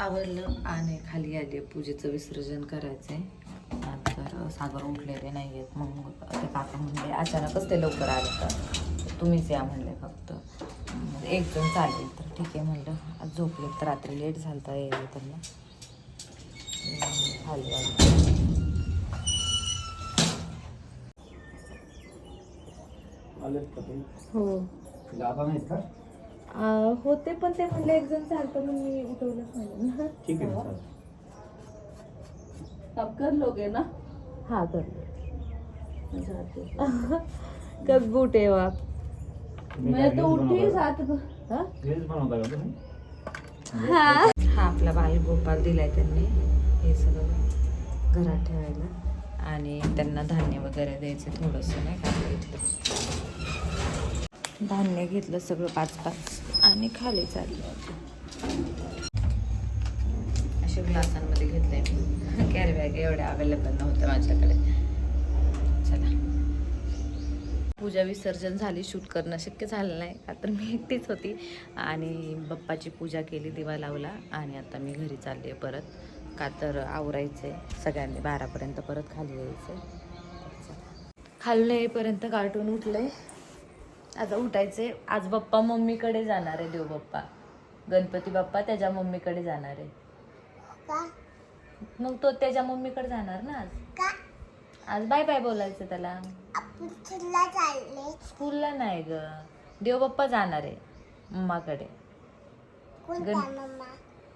आवरलं आणि खाली आली पूजेचं विसर्जन करायचंय. तर सागर उठलेले नाही आहेत मग ते काका म्हणले अचानकच ते लवकर आले तर तुम्हीच या म्हणले फक्त. एक जण चालेल. तर ठीक आहे म्हणलं आज झोपले तर रात्री लेट झालं तर यायला त्यांना. खाली आली हो. होते पण ते म्हणले एक जण चालतं म्हणून मी उठवलंच नाही. ठीक आहे चालेल. अब कर लोगे ना. हाँ कर. कब उठे हो आप मैं तो उठी सात हाँ? रील्स बनवता का तुम्ही? हा. आपला बालगोपाल दिलाय त्यांनी. हे सगळं घरात ठेवायला. आणि त्यांना धान्य वगैरे द्यायचं थोडंसं नाही का? धान्य घेतलं सगळं पाच पाच. आणि खाली चाललं. असे ग्लासांमध्ये घेतलंय मी. कॅरी बॅग एवढ्या अवेलेबल नव्हत्या माझ्याकडे. चला. पूजा विसर्जन झाली. शूट करणं शक्य झालं नाही. का तर मी एकटीच होती. आणि बाप्पाची पूजा केली दिवा लावला आणि आता मी घरी चालली आहे परत. का तर आवरायचं आहे सगळ्यांनी बारापर्यंत परत खाली यायचं खाल्लं येईपर्यंत कार्टून उठलं आहे आता उठायचे आज बाप्पा मम्मीकडे जाणार आहे देव बाप्पा. गणपती बाप्पा त्याच्या मम्मीकडे जाणार आहे. मग तो त्याच्या मम्मीकडे जाणार ना आज? आज बाय बाय बोलायचं त्याला. स्कूलला नाही ग. देव बाप्पा जाणार आहे मम्माकडे.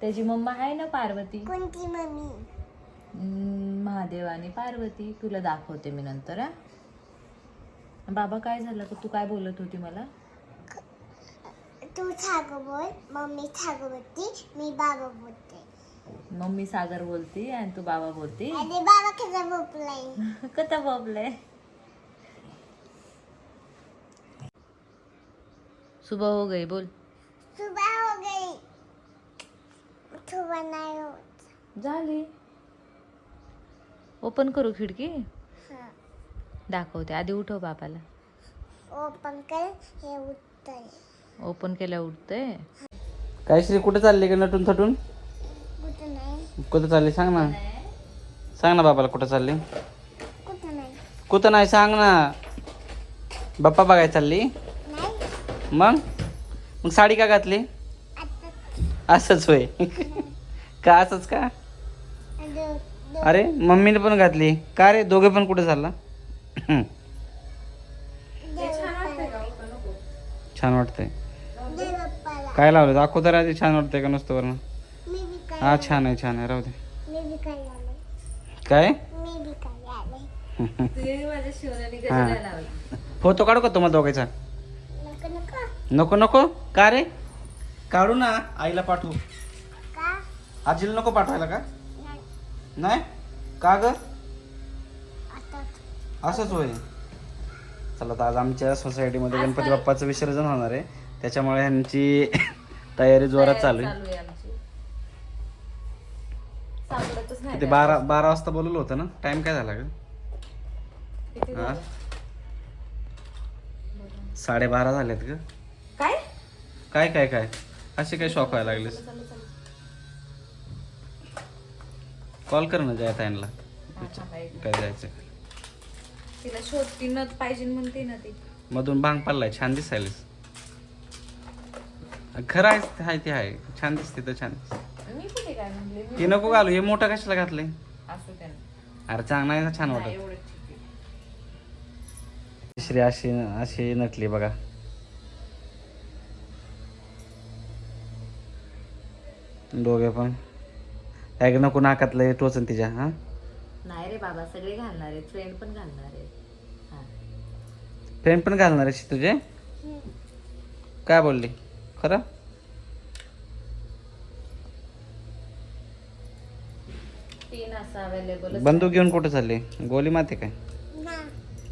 त्याची मम्मा आहे ना पार्वती? कोणती मम्मी? हम्म, महादेव आणि पार्वती. तुला दाखवते मी नंतर हा. बाबा काय झालं? ग तू काय बोलत होती मला? तू छाग बोल मम्मी छाग बोलती मी बाबा बोलते. मम्मी सागर बोलती आणि तू बाबा बोलती? आणि बाबा कसा बोललाय कथा बोबले सुबह हो गई बोल. सुबह हो गई. सुबह नाही होत. झाली. ओपन करू खिडकी? हा दाखवते. आधी उठव बाबाला. ओपन हे उत्तर ओपन केल्या उठतंय? काय श्री कुठे चालली का नटून थटून? कुठं नाही. कुठं चालली? सांग ना. सांग ना बाबाला कुठं चालली. कुठं नाही. कुठं नाही सांग ना. बाप्पा बघायला चालली? नाही. मग? मग साडी का घातली? आता असंच होय. का असंच का? अरे मम्मीने पण घातली. का रे? दोघे पण कुठे चालला? छान वाटतंय काय लावलं दाखव तर आधी छान वाटतंय का नुसतं काय हा छान आहे छान आहे. राहू दे. काय आले काय? मी बी काय आले माझ्या शिवराने हा. लावला फोटो काढू का तुम्हाला दोघायचा नको नको. नको नको? का रे? काढू ना. आईला पाठवू. का? आजीला नको पाठवायला का? नाही. नाही? का ग? असंच होय. चला तर आज आमच्या सोसायटीमध्ये गणपती बाप्पाचं विसर्जन होणार आहे. त्याच्यामुळे ह्यांची तयारी जोरात चालू आहे. किती बारा बारा वाजता बोलवलं होतं ना? टाइम काय झाला ग? किती हा? साडेबारा झालेत ग. काय? काय काय काय? असे काय शॉक व्हायला लागलेस? कॉल कर ना जया ताईंना काय जायचं तिला शोधती नत पाहिजे म्हणते ना ती. मधून भांग पडलाय छान दिसायलीस. खरं आहे ते आहे ते आहे. छान दिसते तर छान दिसते. मी कुठे काय म्हणले? मी नको घालू हे मोठं कशाला घातलंय? असं अरे चांगला आहे ना छान नाही, वाटत. एवढं ठीक आहे. श्री अशी अशी नटली बघा. दोघे पण. काय नको नाकातलं टोचन तिच्या हा? नाही रे बाबा सगळे घालणार आहेत फ्रेंड पण घालणार आहेत. फ्रेंड पण घालणार आहे तुझे? काय बोलली? खरं? तीन असं अवेलेबल बंदूक घेऊन कुठं चालली? गोली मारते काय?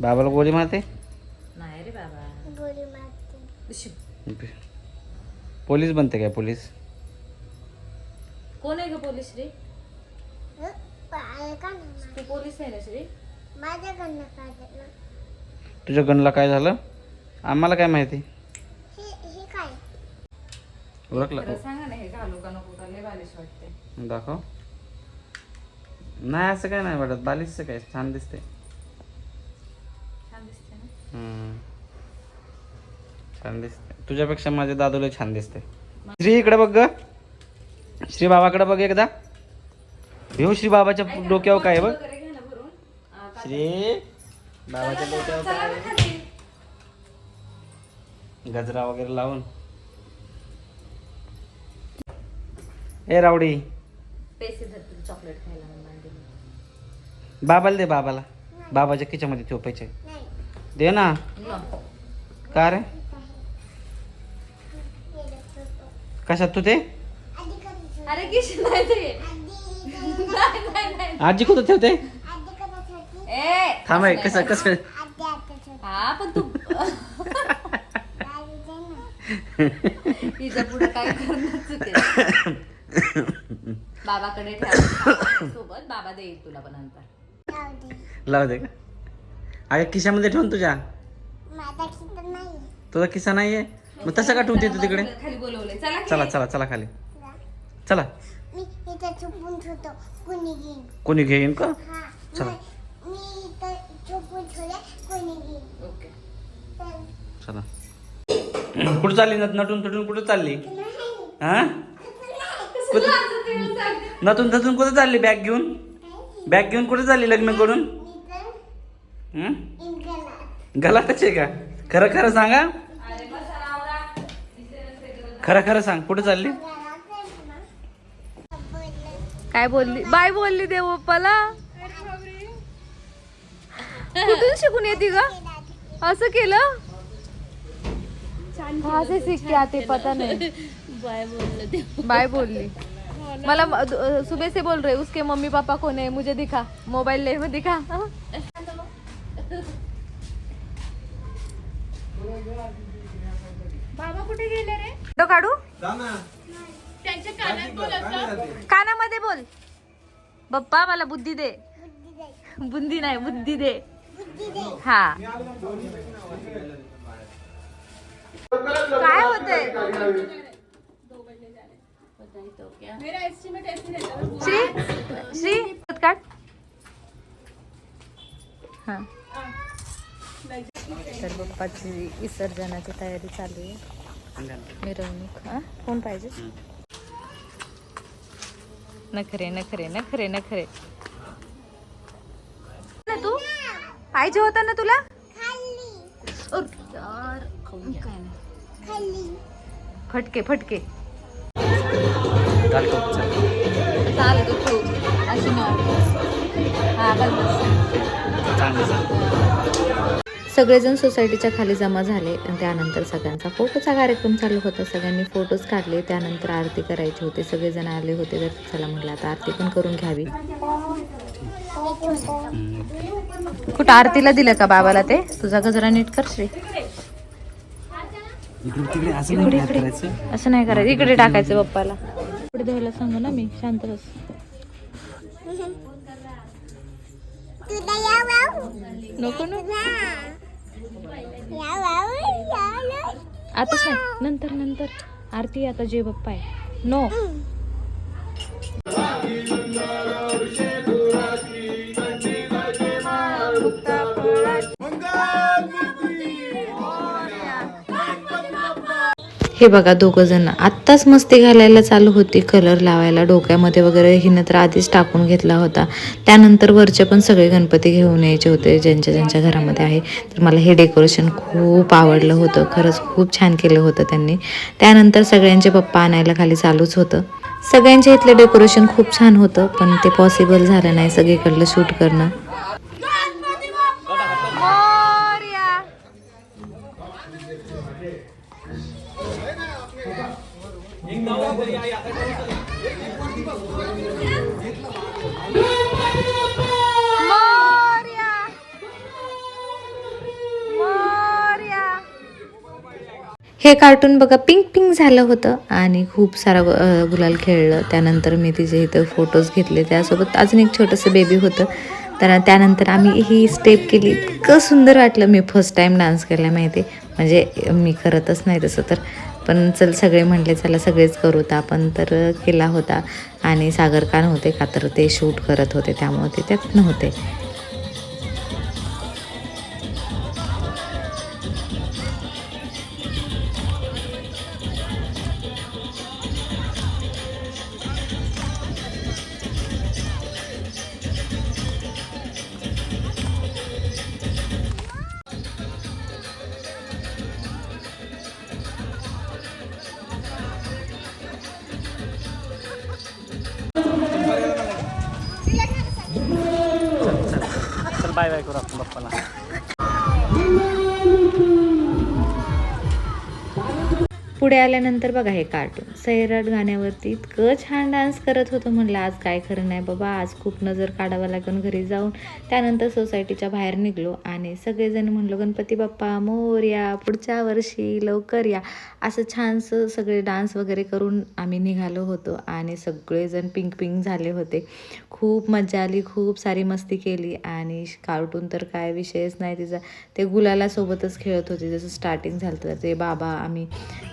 बाबाला गोली मारते? नाही रे बाबा. गोळी मारते. शिव. पोलीस बनते काय पोलीस? कोण आहे ग पोलीस हं? पाय का तू पोलीस आहे ना श्री? माझ्याकडनं काढलं तुझ्या गणला काय झालं? आम्हाला काय माहिती? हे हे काय? ओळखलं. खरं सांगा ना हे घालू का नको? का लय बालिश वाटते. दाखव. नाही असं काय नाही वाटत. बालिशचं काय? छान दिसते छान दिसते ना? हम्म. छान दिसते तुझ्यापेक्षा माझे दादूला छान दिसते श्री इकडे बघ ग. श्री बाबाकडे बघ एकदा. येऊ श्री बाबाच्या डोक्यावर काय आहे बघ. वगैरे घ्या ना भरून. आ, का- श्री बाबाच्या डोक्यावर चला काय ना आहे? खाली. गजरा वगैरे लावून. ए रावडी. पैसे धरतील चॉकलेट खायला म्हणून मांडीला. बाबाला दे बाबाला. बाबाच्या खिच्यामध्ये ठेव पैसे. नाही दे ना. का रे? कशात तू ते? आधी कधी अरे किशन नाही ते. आधी नाही नाही नाही. आजी कुठं ठेवते? ए थांब आहे कसं कसं? हा पण तू. पुढे काय चुकेल बाबाकडे ठेव. सोबत बाबा देईल तुला पण नंतर. लाव दे का? अगं खिशामध्ये ठेवून तुझ्या. तुझा खिसा नाहीये. मग तसं का ठेवते तू तिकडे? खाली बोलवलंय चला. चला चला चला खाली. चला. मी इथं चुपून ठेवतो. कोणी घेईन? कोणी घेईन का? हा चला. मी- मी इथं चुपून ठेवले कोणी घेईन ओके तर चला. कुठं चालली? नट नटून थटून कुठं चालली? हा? कुठं नटून थटून कुठं चालली? बॅग घेऊन? बॅग घेऊन कुठे चालली लग्न करून? हं? गलाटच आहे का? खरं खरं सांगा. खरं खरं सांग. कुठे चालली? काय बोलली? बाय बोलली देव पप्पाला कुठून शिकून येते ग? असं केलं? कहाँ से सीख के आते पता नहीं। बाय बोल बाय बोलली मला म- सुबह से बोल रहे उसके मम्मी पापा कौन है मुझे दिखा मोबाइल ले में दिखा। बाबा कुठे गेले रे? फ़ोटो काढू। त्यांच्या कानात बोलत कानामध्ये बोल. पप्पा मला बुद्धी दे. बुंदी नाही बुद्धी दे. हा. काय होतंय? मेरा एस्टिमेट ऐसे रहता है। श्री श्री काढ हा. तर बाप्पाची विसर्जनाची तयारी चालू आहे. मिरवणूक हा? कोण पाहिजे? नखरे नखरे नखरे नखरे. ना तू? पाहिजे होता ना तुला? खाऊन काय फटके फटके. चाल ग अशी हा सगळेजण सोसायटीच्या खाली जमा झाले आणि त्यानंतर सगळ्यांचा फोटोचा कार्यक्रम चालू होता. सगळ्यांनी फोटोज काढले. त्यानंतर आरती करायची होती. सगळेजण आले होते तर चला म्हटलं आता आरती पण करून घ्यावी. कुठं आरतीला दिलं का बाबाला ते? तुझा गजरा नीट कर श्री. इकडे तिकडे असं नाही हात करायचं. असं नाही करायचं. इकडे टाकायचं पप्पाला. पुढे द्यायला सांगू ना मी. शांत बस. नको आताच नाही नंतर नंतर. आरती आता जे बाप्पा आहे. नो. हे बघा दोघं जण. आत्ताच मस्ती घालायला चालू होती. कलर लावायला डोक्यामध्ये वगैरे हिनं तर आधीच टाकून घेतला होता. त्यानंतर वरचे पण सगळे गणपती घेऊन यायचे होते ज्यांच्या ज्यांच्या घरामध्ये आहे. तर मला हे डेकोरेशन खूप आवडलं होतं. खरंच खूप छान केलं होतं त्यांनी. त्यानंतर सगळ्यांचे पप्पा आणायला खाली चालूच होतं. सगळ्यांच्या इथलं डेकोरेशन खूप छान होतं पण ते पॉसिबल झालं नाही सगळीकडलं शूट करणं. हे कार्टून बघा पिंक पिंक झालं होतं. आणि खूप सारा गुलाल खेळलं. त्यानंतर मी तिचे इथं फोटोज घेतले. त्यासोबत अजून एक छोटंसं बेबी होतं. तर त्यानंतर आम्ही ही स्टेप केली. इतकं सुंदर वाटलं. मी फर्स्ट टाईम डान्स केला माहिती म्हणजे मी करतच नाही तसं तर. पण चल सगळे म्हटले चला सगळेच करू. तर आपण तर केला होता. आणि सागर का नव्हते का तर ते शूट करत होते. त्यामुळे ते त्यात नव्हते. चल बाय बाय पुढे आल्यानंतर बघा हे कार्टून सैराट गाण्यावरती इतकं छान डान्स करत होतं म्हणलं आज काय खरं नाही बाबा आज खूप नजर काढावं लागून घरी जाऊन. त्यानंतर सोसायटीच्या बाहेर निघलो आणि सगळेजण म्हणलो गणपती बाप्पा मोर्या पुढच्या वर्षी लवकर या. असं छानसं सगळे डान्स वगैरे करून आम्ही निघालो होतो आणि सगळेजण पिंक पिंक झाले होते. खूप मजा आली खूप सारी मस्ती केली आणि कार्टून तर काय विषयच नाही तिचा. ते गुलालासोबतच खेळत होते जसं स्टार्टिंग झालं तर ते बाबा आम्ही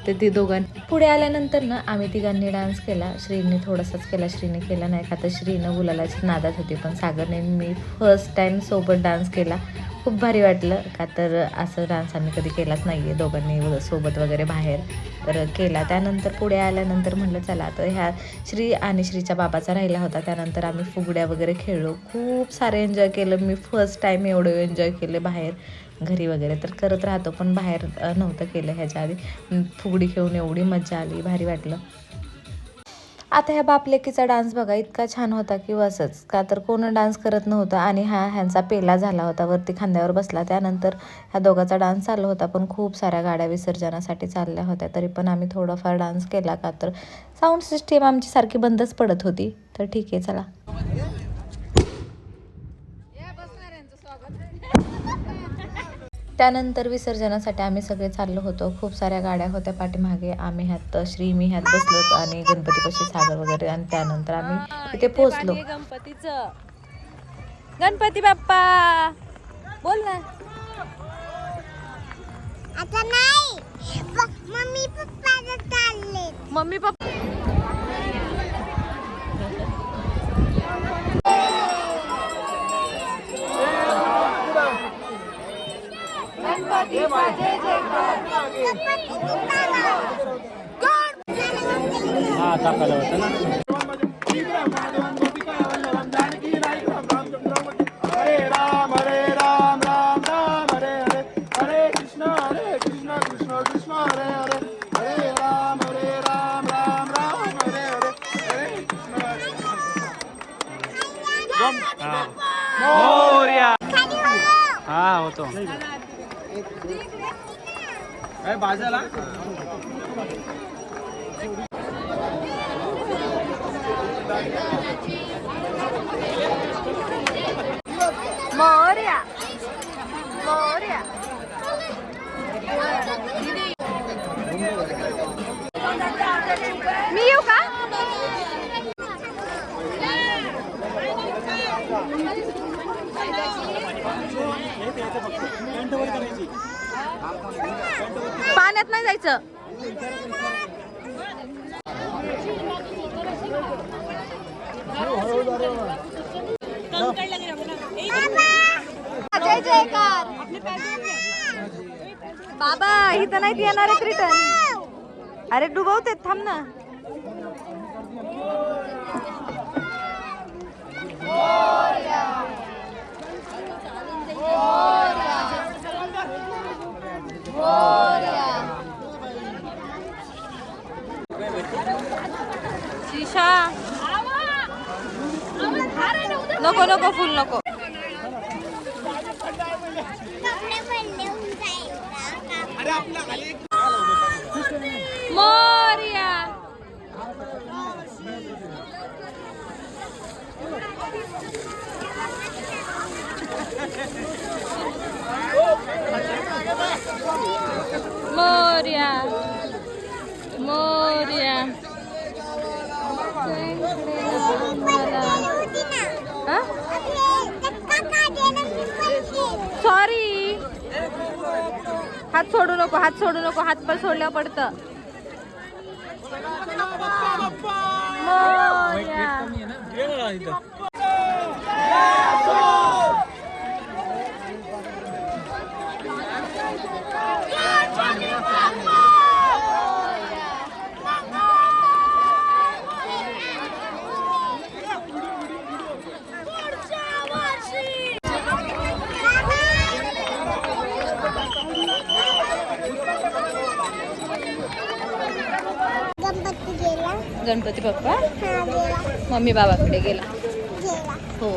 तर होती दोघां पुढे आल्यानंतर ना आम्ही तिघांनी डान्स केला. श्रीने थोडासाच केला श्रीने केला नाही का? तर श्रीनं गुलालाची नादात होती पण सागरने मी फर्स्ट टाईम सोबत डान्स केला. खूप भारी वाटलं. का तर असं डान्स आम्ही कधी केलाच नाही आहे दोघांनी सोबत वगैरे बाहेर तर केला. त्यानंतर पुढे आल्यानंतर म्हटलं चला तर ह्या श्री आणि श्रीच्या बाबाचा राहिला होता. त्यानंतर आम्ही फुगड्या वगैरे खेळलो. खूप सारे एन्जॉय केलं. मी फर्स्ट टाईम एवढं एन्जॉय केले बाहेर. घरी वगैरे तर करत राहतो पण बाहेर नव्हतं केलं ह्याच्या आधी फुगडी खेळून एवढी मजा आली भारी वाटलं. आता ह्या बापलेकीचा डान्स बघा इतका छान होता की असंच. का तर कोण डान्स करत नव्हतं आणि हा ह्यांचा पेला झाला होता वरती खांद्यावर बसला. त्यानंतर ह्या दोघाचा डान्स चालला होता पण खूप साऱ्या गाड्या विसर्जनासाठी चालल्या होत्या. तरी पण आम्ही थोडाफार डान्स केला का तर. साऊंड सिस्टीम आमची सारखी बंदच पडत होती. तर ठीक आहे चला. त्यानंतर विसर्जनासाठी आम्ही सगळे चाललो होतो. खूप साऱ्या गाड्या होत्या पाठीमागे. आम्ही ह्यात श्री मी ह्यात बसलो होतो आणि गणपतीपाशी सागर वगैरे आणि त्यानंतर आम्ही इथे पोहोचलो. गणपतीचं. गणपती बाप्पा! बोल ना. आता नाही. मम्मी पप्पा मम्मी पप्पा हा टाकायला होतं ना? काय बाजाला. मोर्या. मोर्या मी येऊ का पाण्यात नाही जायचं. जय जयकार. बाबा इथं नाही येणार आहेत रिटर्न अरे डुबवते थांब ना. शीशा नको नको फुल नको. मोर्या. मोर्या. सॉरी हात सोडू नको हात सोडू नको हात पण सोडल्यावर पडतं. गणपती गणपती बाप्पा? मम्मी बाबाकडे गेला. हो.